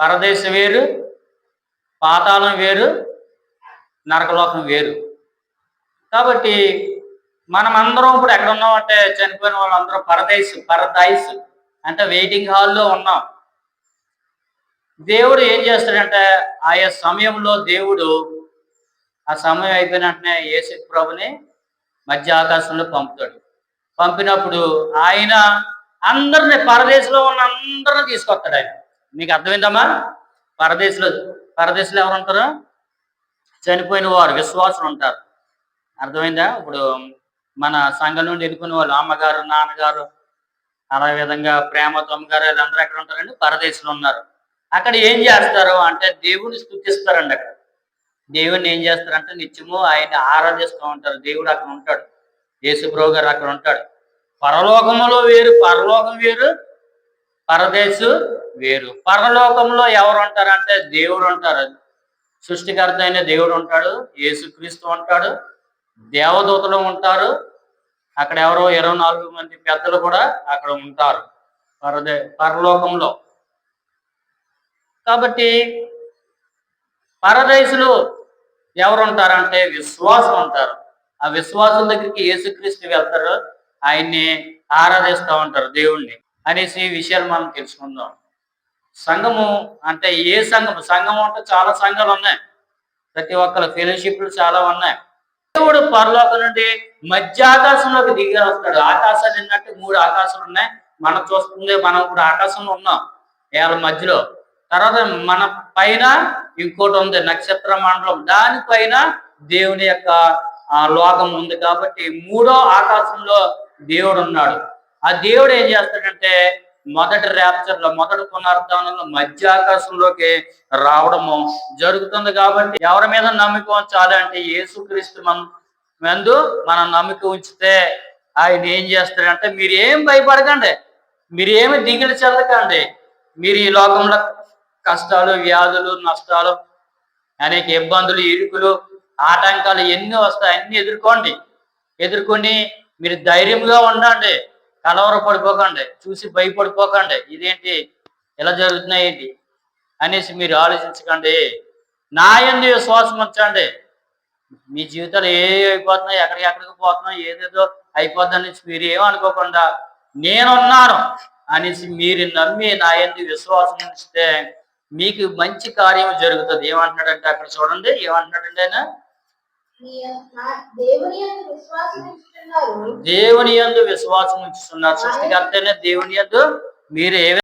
పరదేశ వేరు పాతాళం వేరు నరకలోకం వేరు. కాబట్టి మనం అందరం ఇప్పుడు ఎక్కడ ఉన్నాం అంటే చనిపోయిన వాళ్ళందరూ పరదేశ్ పరదైస్ అంటే వెయిటింగ్ హాల్లో ఉన్నాం. దేవుడు ఏం చేస్తాడంటే ఆయా సమయంలో దేవుడు ఆ సమయం అయిపోయిన వెంటనే యేసు ప్రభుని మధ్య ఆకాశంలో పంపుతాడు. పంపినప్పుడు ఆయన అందరిని పరదేశంలో ఉన్న అందరిని తీసుకొస్తాడు ఆయన. మీకు అర్థమైందమ్మా? పరదేశంలో పరదేశంలో ఎవరు ఉంటారు? చనిపోయిన వారు విశ్వాసులు ఉంటారు. అర్థమైందా? ఇప్పుడు మన సంఘం నుండి ఎన్నుకునే వాళ్ళు అమ్మగారు నాన్నగారు అలా విధంగా ప్రేమతో అమ్మగారు వీళ్ళందరూ ఎక్కడ ఉంటారండి? పరదేశంలో ఉన్నారు. అక్కడ ఏం చేస్తారు అంటే దేవుడిని స్థుతిస్తారండి అక్కడ. దేవుడిని ఏం చేస్తారంటే నిత్యము ఆయన ఆరాధిస్తూ ఉంటారు. దేవుడు అక్కడ ఉంటాడు. యేసుప్రభు గారు అక్కడ ఉంటాడు. పరలోకములో వేరు పరలోకం వేరు పరదేశు వేరు. పరలోకంలో ఎవరు ఉంటారు అంటే దేవుడు ఉంటారు సృష్టికర్త అయిన దేవుడు ఉంటాడు యేసుక్రీస్తు ఉంటాడు దేవదూతలు ఉంటారు. అక్కడ ఎవరో ఇరవై నాలుగు మంది పెద్దలు కూడా అక్కడ ఉంటారు. పరదే పరలోకంలో. కాబట్టి పరదేశులు ఎవరు ఉంటారంటే విశ్వాసం ఉంటారు. ఆ విశ్వాసం దగ్గరికి యేసుక్రీస్తు వెళ్తారు. ఆయన్ని ఆరాధిస్తూ ఉంటారు దేవుణ్ణి. అనేసి ఈ విషయాలు మనం తెలుసుకుందాం. సంఘము అంటే ఏ సంఘము? సంఘం అంటే చాలా సంఘాలు ఉన్నాయి. ప్రతి ఒక్కరు ఫెలోషిప్లు చాలా ఉన్నాయి. దేవుడు పరలోకం నుండి మధ్య ఆకాశంలోకి దిగి వస్తాడు. ఆకాశాలు ఏంటంటే మూడు ఆకాశాలు ఉన్నాయి. మనం చూస్తుంది మనం ఇప్పుడు ఆకాశంలో ఉన్నాం. ఏళ్ళ మధ్యలో. తర్వాత మన పైన ఇంకోటి ఉంది నక్షత్ర మండలం. దానిపైన దేవుని యొక్క లోకం ఉంది కాబట్టి మూడో ఆకాశంలో దేవుడు ఉన్నాడు. ఆ దేవుడు ఏం చేస్తాడంటే మొదటి ర్యాప్చర్లో మొదటి పునరుద్ధానంలో మధ్య ఆకాశంలోకి రావడము జరుగుతుంది కాబట్టి ఎవరి మీద నమ్మకం ఉంచాలి అంటే యేసుక్రీస్తు మన మందు మనం నమ్మకం ఉంచితే ఆయన ఏం చేస్తాడంటే మీరు ఏం భయపడకండి మీరు ఏమి దిగులు చెందకండి మీరు ఈ లోకంలో కష్టాలు వ్యాధులు నష్టాలు అనేక ఇబ్బందులు ఇరుకులు ఆటంకాలు ఎన్ని వస్తాయి అన్ని ఎదుర్కోండి. ఎదుర్కొని మీరు ధైర్యంగా ఉండండి. కలవర పడిపోకండి చూసి భయపడిపోకండి. ఇదేంటి? ఇలా జరుగుతున్నాయి ఏంటి? అనేసి మీరు ఆలోచించకండి. నా ఎందు విశ్వాసం ఉంచండి. మీ జీవితాలు ఏ అయిపోతున్నాయి ఎక్కడికి ఎక్కడికి పోతున్నాయి ఏదేదో అయిపోద్ది మీరు ఏమనుకోకుండా నేనున్నాను అనేసి మీరు నమ్మి నా ఎందు విశ్వాసం ఉంచితే మీకు మంచి కార్యం జరుగుతుంది. ఏమంటున్నాడంటే అక్కడ చూడండి ఏమంటున్నాడండి ఆయన? దేవుని విశ్వాసం దేవుని యందు విశ్వాసం ఉంచుతున్నారు సృష్టికర్తనే దేవుని యందు మీరు ఏ